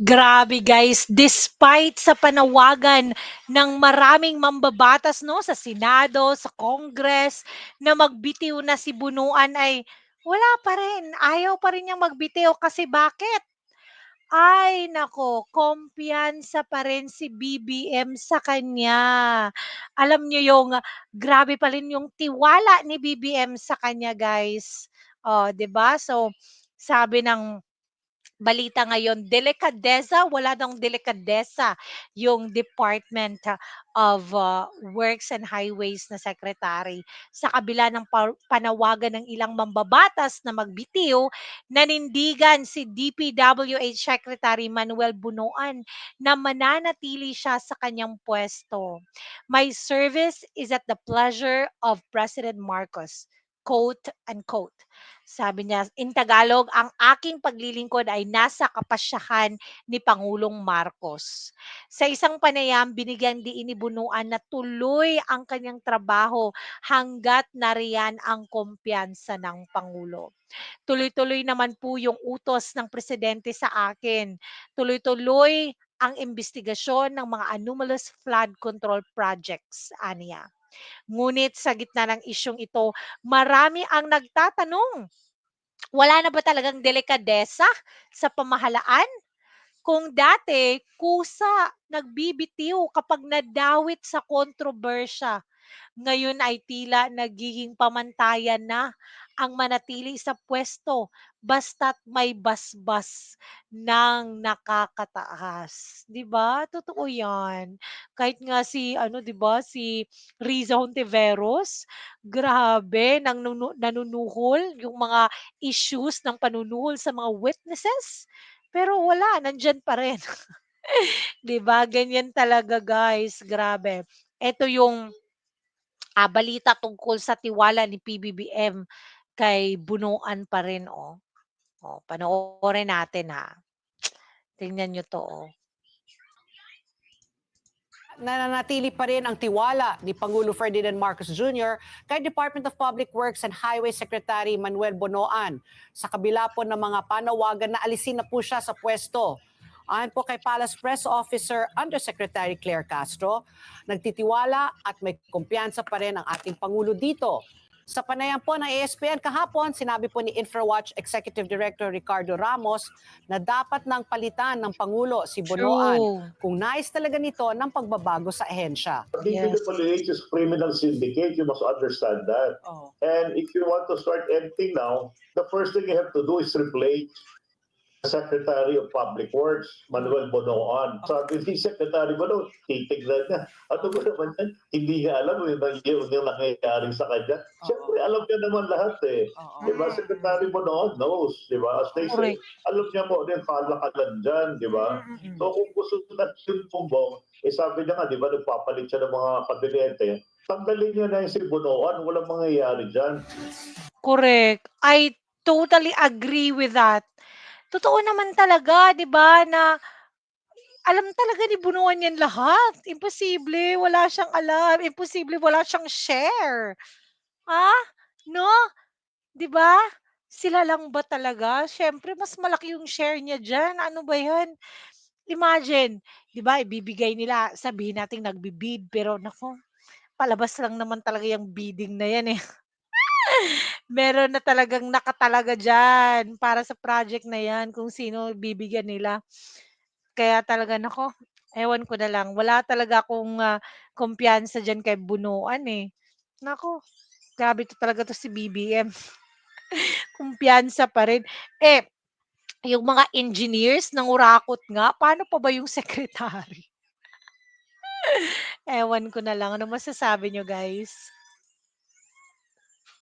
Grabe guys, despite sa panawagan ng maraming mambabatas 'no, sa Senado, sa Congress, na magbitiw na si Bunuan ay wala pa rin, ayaw pa rin niyang magbitiw kasi bakit? Ay naku, kumpiyansa pa rin si BBM sa kanya. Alam niyo yung grabe pa rin yung tiwala ni BBM sa kanya guys. Oh, 'di ba? So, sabi ng balita ngayon, delikadesa, wala daw delikadesa yung Department of uh, Works and Highways na secretary. Sa kabila ng pa- panawagan ng ilang mambabatas na magbitiw, nanindigan si DPWH Secretary Manuel Bunoan na mananatili siya sa kanyang pwesto. My service is at the pleasure of President Marcos. Quote unquote. Sabi niya, in Tagalog, ang aking paglilingkod ay nasa kapasyahan ni Pangulong Marcos. Sa isang panayam, binigyan di inibunuan na tuloy ang kanyang trabaho hanggat nariyan ang kumpiyansa ng Pangulo. Tuloy-tuloy naman po yung utos ng presidente sa akin. Tuloy-tuloy ang investigasyon ng mga anomalous flood control projects, aniya. Ngunit sa gitna ng isyong ito, marami ang nagtatanong, wala na ba talagang delikadesa sa pamahalaan? Kung dati, kusa, nagbibitiw kapag nadawit sa kontrobersya, ngayon ay tila nagiging pamantayan na ang manatili sa pwesto basta't may basbas ng nakakataas, 'di ba? Totoo 'yan. Kahit nga si ano, 'di ba, si Riza Hontiveros, grabe nang nunu nanunuhol yung mga issues ng panunuhol sa mga witnesses, pero wala, nandiyan pa rin. 'Di ba, ganyan talaga guys, grabe. Eto yung Ah, balita tungkol sa tiwala ni PBBM kay Bunuan pa rin, oh. Oh, panoorin natin, ha. Tingnan niyo 'to, oh. nananatili pa rin ang tiwala ni Pangulo Ferdinand Marcos Jr. kay Department of Public Works and Highway Secretary Manuel Bonoan sa kabila po ng mga panawagan na alisin na po siya sa pwesto. Ayon po kay Palace Press Officer Undersecretary Claire Castro, nagtitiwala at may kumpiyansa pa rin ang ating Pangulo dito. Sa panayam po ng ESPN kahapon, sinabi po ni InfraWatch Executive Director Ricardo Ramos na dapat nang palitan ng Pangulo si Bonoan True. kung nais talaga nito ng pagbabago sa ehensya. Yes. DPWH is criminal syndicate. You must understand that. Oh. And if you want to start anything now, the first thing you have to do is replace Secretary of Public Works, Manuel Bonoan. Sabi ni Secretary Bono, titignan niya. Ano ba naman yan? Hindi niya alam yung, yung, yung nangyayari sa kanya. Oo. Siyempre, alam niya naman lahat eh. Oo. Di ba? Secretary Bonoan knows. Di ba? As they say, Correct. alam niya mo din, kalakalan dyan. Di ba? Mm-mm. So kung gusto na yung tumbong, eh sabi niya nga, di ba, nagpapalit siya ng mga kabinete, tanggalin niya na yung si Bunoan, walang mangyayari dyan. Correct. I totally agree with that. Totoo naman talaga, 'di ba, na alam talaga ni Bunuan 'yan lahat. Imposible wala siyang alam, imposible wala siyang share. Ah, 'no? 'Di ba? Sila lang ba talaga? Siyempre mas malaki yung share niya diyan, ano ba 'yan? Imagine, 'di ba, ibibigay nila, sabihin nating nagbi-bid pero naku, palabas lang naman talaga yung bidding na 'yan, eh. Meron na talagang nakatalaga diyan para sa project na 'yan kung sino bibigyan nila. Kaya talaga naku, ewan ko na lang. Wala talaga akong, ah, kumpiyansa diyan kay Bunuan, eh. Naku, grabe 'to talaga 'to si BBM. Kumpiyansa pa rin. Eh, yung mga engineers nangurakot nga, paano pa ba yung secretary? Ewan ko na lang. Ano masasabi niyo, guys?